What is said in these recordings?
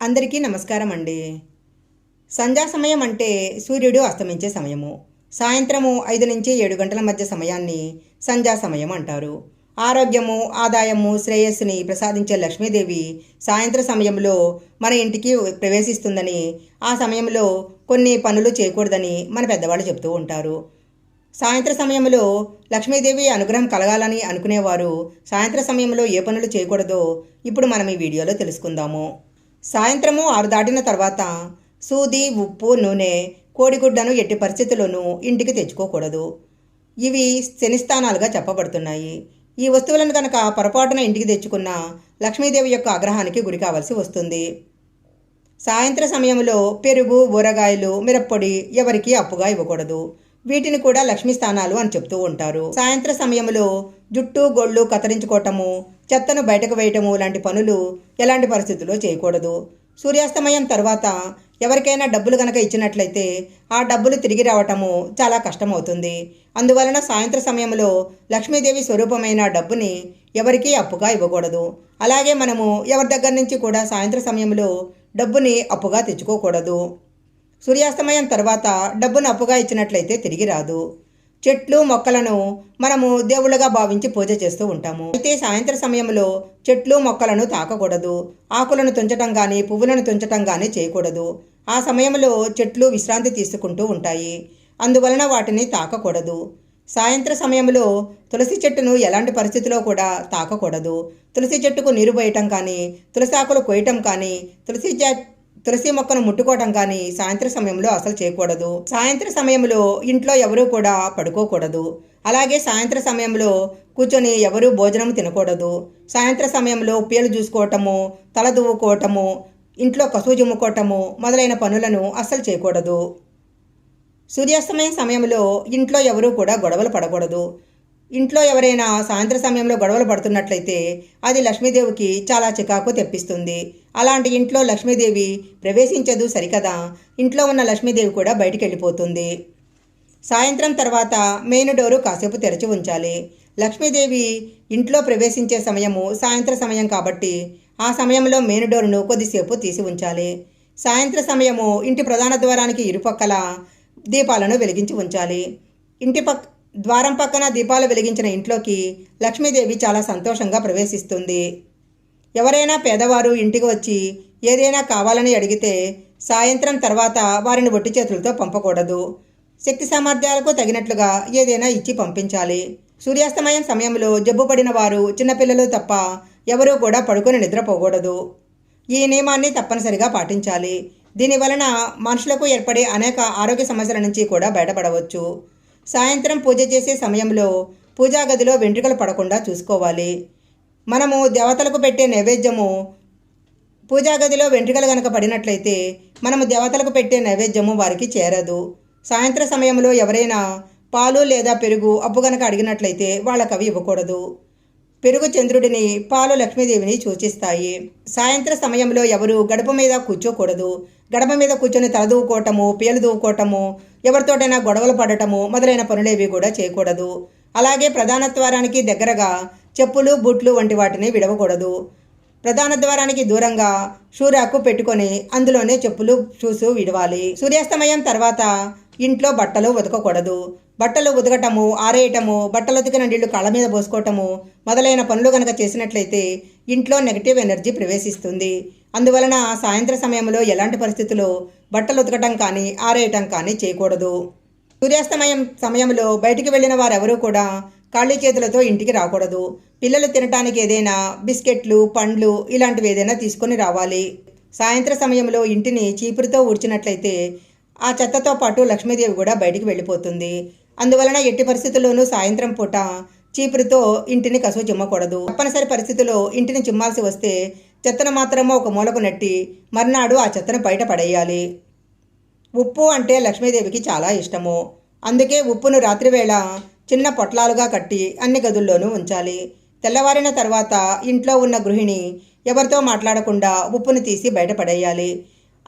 అందరికీ నమస్కారం అండి సంధ్యా సమయం అంటే సూర్యుడు అస్తమించే సమయము. సాయంత్రము ఐదు నుంచి ఏడు గంటల మధ్య సమయాన్ని సంధ్యా సమయం అంటారు. ఆరోగ్యము ఆదాయము శ్రేయస్సుని ప్రసాదించే లక్ష్మీదేవి సాయంత్ర సమయంలో మన ఇంటికి ప్రవేశిస్తుందని ఆ సమయంలో కొన్ని పనులు చేయకూడదని మన పెద్దవాళ్ళు చెప్తూ ఉంటారు. సాయంత్ర సమయంలో లక్ష్మీదేవి అనుగ్రహం కలగాలని అనుకునేవారు. సాయంత్ర సమయంలో ఏ పనులు చేయకూడదో ఇప్పుడు మనం ఈ వీడియోలో తెలుసుకుందాము. సాయంత్రము ఆరు దాటిన తర్వాత సూది ఉప్పు నూనె కోడిగుడ్డను ఎట్టి పరిస్థితుల్లోనూ ఇంటికి తెచ్చుకోకూడదు. ఇవి శనిస్థానాలుగా చెప్పబడుతున్నాయి. ఈ వస్తువులను కనుక పొరపాటున ఇంటికి తెచ్చుకున్న లక్ష్మీదేవి యొక్క ఆగ్రహానికి గురి కావాల్సి వస్తుంది. సాయంత్ర సమయంలో పెరుగు ఊరగాయలు మిరప్పొడి ఎవరికీ అప్పుగా ఇవ్వకూడదు. వీటిని కూడా లక్ష్మీ స్థానాలు అని చెప్తూ ఉంటారు. సాయంత్ర సమయంలో జుట్టు గొళ్ళు కత్తిరించుకోవటము చెత్తను బయటకు వేయటము లాంటి పనులు ఎలాంటి పరిస్థితుల్లో చేయకూడదు. సూర్యాస్తమయం తర్వాత ఎవరికైనా డబ్బులు కనుక ఇచ్చినట్లయితే ఆ డబ్బులు తిరిగి రావటము చాలా కష్టమవుతుంది. అందువలన సాయంత్ర సమయంలో లక్ష్మీదేవి స్వరూపమైన డబ్బుని ఎవరికీ అప్పుగా ఇవ్వకూడదు. అలాగే మనము ఎవరి దగ్గర నుంచి కూడా సాయంత్ర సమయంలో డబ్బుని అప్పుగా తెచ్చుకోకూడదు. సూర్యాస్తమయం తర్వాత డబ్బును అప్పుగా ఇచ్చినట్లయితే తిరిగి రాదు. చెట్లు మొక్కలను మనము దేవుళ్ళగా భావించి పూజ చేస్తూ ఉంటాము. అయితే సాయంత్ర సమయంలో చెట్లు మొక్కలను తాకకూడదు. ఆకులను తుంచటం కానీ పువ్వులను తుంచటం కానీ చేయకూడదు. ఆ సమయంలో చెట్లు విశ్రాంతి తీసుకుంటూ ఉంటాయి. అందువలన వాటిని తాకకూడదు. సాయంత్ర సమయంలో తులసి చెట్టును ఎలాంటి పరిస్థితిలో కూడా తాకకూడదు. తులసి చెట్టుకు నీరు పోయటం కానీ తులసి ఆకులు కొయ్యటం కానీ తులసి తులసి మొక్కను ముట్టుకోవటం కానీ సాయంత్రం సమయంలో అసలు చేయకూడదు. సాయంత్రం సమయంలో ఇంట్లో ఎవరూ కూడా పడుకోకూడదు. అలాగే సాయంత్ర సమయంలో కూర్చొని ఎవరూ భోజనం తినకూడదు. సాయంత్ర సమయంలో ఉప్పేలు చూసుకోవటము తల దువ్వుకోవటము ఇంట్లో కసువు జుమ్ముకోవటము మొదలైన పనులను అస్సలు చేయకూడదు. సూర్యాస్తమయం సమయంలో ఇంట్లో ఎవరూ కూడా గొడవలు పడకూడదు. ఇంట్లో ఎవరైనా సాయంత్ర సమయంలో గొడవలు పడుతున్నట్లయితే అది లక్ష్మీదేవికి చాలా చికాకు తెప్పిస్తుంది. అలాంటి ఇంట్లో లక్ష్మీదేవి ప్రవేశించదు సరికదా? ఇంట్లో ఉన్న లక్ష్మీదేవి కూడా బయటికి వెళ్ళిపోతుంది. సాయంత్రం తర్వాత మెయిన్ డోరు కాసేపు తెరిచి ఉంచాలి. లక్ష్మీదేవి ఇంట్లో ప్రవేశించే సమయము సాయంత్ర సమయం కాబట్టి ఆ సమయంలో మెయిన్ డోరును కొద్దిసేపు తీసి ఉంచాలి. సాయంత్ర సమయము ఇంటి ప్రధాన ద్వారానికి ఇరుపక్కల దీపాలను వెలిగించి ఉంచాలి. ఇంటి పక్ ద్వారం పక్కన దీపాలు వెలిగించిన ఇంట్లోకి లక్ష్మీదేవి చాలా సంతోషంగా ప్రవేశిస్తుంది. ఎవరైనా పేదవారు ఇంటికి వచ్చి ఏదైనా కావాలని అడిగితే సాయంత్రం తర్వాత వారిని ఒట్టి చేతులతో పంపకూడదు. శక్తి సామర్థ్యాలకు తగినట్లుగా ఏదైనా ఇచ్చి పంపించాలి. సూర్యాస్తమయం సమయంలో జబ్బు పడిన వారు చిన్నపిల్లలు తప్ప ఎవరూ కూడా పడుకొని నిద్రపోకూడదు. ఈ నియమాన్ని తప్పనిసరిగా పాటించాలి. దీని వలన మనుషులకు ఏర్పడే అనేక ఆరోగ్య సమస్యల నుంచి కూడా బయటపడవచ్చు. సాయంత్రం పూజ చేసే సమయంలో పూజా గదిలో వెంట్రుకలు పడకుండా చూసుకోవాలి. మనము దేవతలకు పెట్టే నైవేద్యము పూజా గదిలో వెంట్రుకలు కనుక పడినట్లయితే మనము దేవతలకు పెట్టే నైవేద్యము వారికి చేరదు. సాయంత్ర సమయంలో ఎవరైనా పాలు లేదా పెరుగు అప్పు కనుక అడిగినట్లయితే వాళ్ళకి అవి ఇవ్వకూడదు. పెరుగు చంద్రుడిని పాలు లక్ష్మీదేవిని సూచిస్తాయి. సాయంత్ర సమయంలో ఎవరు గడప మీద కూర్చోకూడదు. గడప మీద కూర్చొని తలదూకోవటము పేలు దూకోవటము ఎవరితోటైనా గొడవలు పడటము మొదలైన పనులేవి కూడా చేయకూడదు. అలాగే ప్రధాన ద్వారానికి దగ్గరగా చెప్పులు బూట్లు వంటి వాటిని విడవకూడదు. ప్రధాన ద్వారానికి దూరంగా షూరాకు పెట్టుకొని అందులోనే చెప్పులు షూసు విడవాలి. సూర్యాస్తమయం తర్వాత ఇంట్లో బట్టలు ఉతకకూడదు. బట్టలు ఉతకటము ఆరేయటము బట్టలు ఉతికిన నీళ్ళు కళ్ళ మీద పోసుకోవటము మొదలైన పనులు కనుక చేసినట్లయితే ఇంట్లో నెగిటివ్ ఎనర్జీ ప్రవేశిస్తుంది. అందువలన సాయంత్ర సమయంలో ఎలాంటి పరిస్థితుల్లో బట్టలు ఉతకటం కానీ ఆరేయటం కానీ చేయకూడదు. సూర్యాస్తమయం సమయంలో బయటికి వెళ్ళిన వారెవరూ కూడా ఖాళీ చేతులతో ఇంటికి రాకూడదు. పిల్లలు తినటానికి ఏదైనా బిస్కెట్లు పండ్లు ఇలాంటివి ఏదైనా తీసుకొని రావాలి. సాయంత్ర సమయంలో ఇంటిని చీపురుతో ఊడ్చినట్లయితే ఆ చెత్తతో పాటు లక్ష్మీదేవి కూడా బయటికి వెళ్ళిపోతుంది. అందువలన ఎట్టి పరిస్థితుల్లోనూ సాయంత్రం పూట చీపురితో ఇంటిని కసువు చిమ్మకూడదు. తప్పనిసరి పరిస్థితుల్లో ఇంటిని చిమ్మాల్సి వస్తే చెత్తను మాత్రమే ఒక మూలకు నెట్టి మర్నాడు ఆ చెత్తను బయట పడేయాలి. ఉప్పు అంటే లక్ష్మీదేవికి చాలా ఇష్టము. అందుకే ఉప్పును రాత్రివేళ చిన్న పొట్లాలుగా కట్టి అన్ని గదుల్లోనూ ఉంచాలి. తెల్లవారిన తర్వాత ఇంట్లో ఉన్న గృహిణి ఎవరితో మాట్లాడకుండా ఉప్పును తీసి బయటపడేయాలి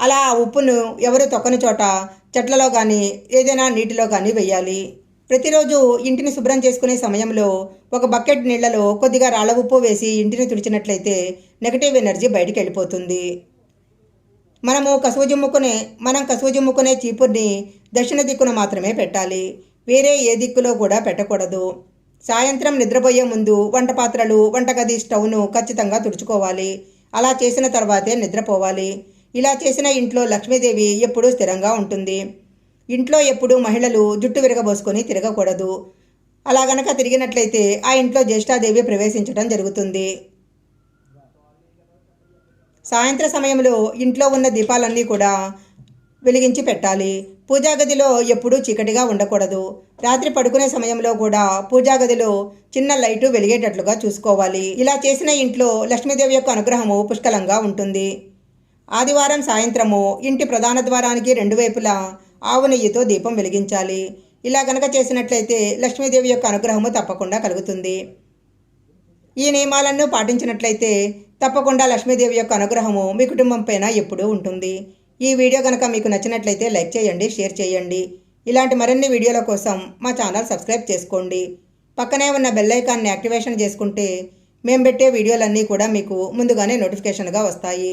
అలా ఆ ఉప్పును ఎవరు తొక్కని చోట చెట్లలో కానీ ఏదైనా నీటిలో కానీ వేయాలి ప్రతిరోజు ఇంటిని శుభ్రం చేసుకునే సమయంలో ఒక బకెట్ నీళ్ళలో కొద్దిగా రాళ్ళ ఉప్పు వేసి ఇంటిని తుడిచినట్లయితే నెగటివ్ ఎనర్జీ బయటికి వెళ్ళిపోతుంది. మనము కసువు జిమ్ముకునే మనం కసువు జిమ్ముకునే చీపుర్ని దక్షిణ దిక్కున మాత్రమే పెట్టాలి. వేరే ఏ దిక్కులో కూడా పెట్టకూడదు. సాయంత్రం నిద్రపోయే ముందు వంట పాత్రలు వంటగది స్టవ్ను ఖచ్చితంగా తుడుచుకోవాలి. అలా చేసిన తర్వాతే నిద్రపోవాలి. ఇలా చేసిన ఇంట్లో లక్ష్మీదేవి ఎప్పుడూ స్థిరంగా ఉంటుంది. ఇంట్లో ఎప్పుడూ మహిళలు జుట్టు విరగబోసుకొని తిరగకూడదు. అలా గనక తిరిగినట్లయితే ఆ ఇంట్లో జ్యేష్ఠాదేవి ప్రవేశించడం జరుగుతుంది. సాయంత్ర సమయంలో ఇంట్లో ఉన్న దీపాలన్నీ కూడా వెలిగించి పెట్టాలి. పూజా గదిలో ఎప్పుడూ చీకటిగా ఉండకూడదు. రాత్రి పడుకునే సమయంలో కూడా పూజా గదిలో చిన్న లైటు వెలిగేటట్లుగా చూసుకోవాలి. ఇలా చేసిన ఇంట్లో లక్ష్మీదేవి యొక్క అనుగ్రహము పుష్కలంగా ఉంటుంది. ఆదివారం సాయంత్రము ఇంటి ప్రధాన ద్వారానికి రెండు వైపులా ఆవు నెయ్యితో దీపం వెలిగించాలి. ఇలా గనక చేసినట్లయితే లక్ష్మీదేవి యొక్క అనుగ్రహము తప్పకుండా కలుగుతుంది. ఈ నియమాలను పాటించినట్లయితే తప్పకుండా లక్ష్మీదేవి యొక్క అనుగ్రహము మీ కుటుంబం పైన ఎప్పుడూ ఉంటుంది. ఈ వీడియో కనుక మీకు నచ్చినట్లయితే లైక్ చేయండి షేర్ చేయండి. ఇలాంటి మరిన్ని వీడియోల కోసం మా ఛానల్ సబ్స్క్రైబ్ చేసుకోండి. పక్కనే ఉన్న బెల్ ఐకాన్ని యాక్టివేషన్ చేసుకుంటే మేము పెట్టే వీడియోలన్నీ కూడా మీకు ముందుగానే నోటిఫికేషన్గా వస్తాయి.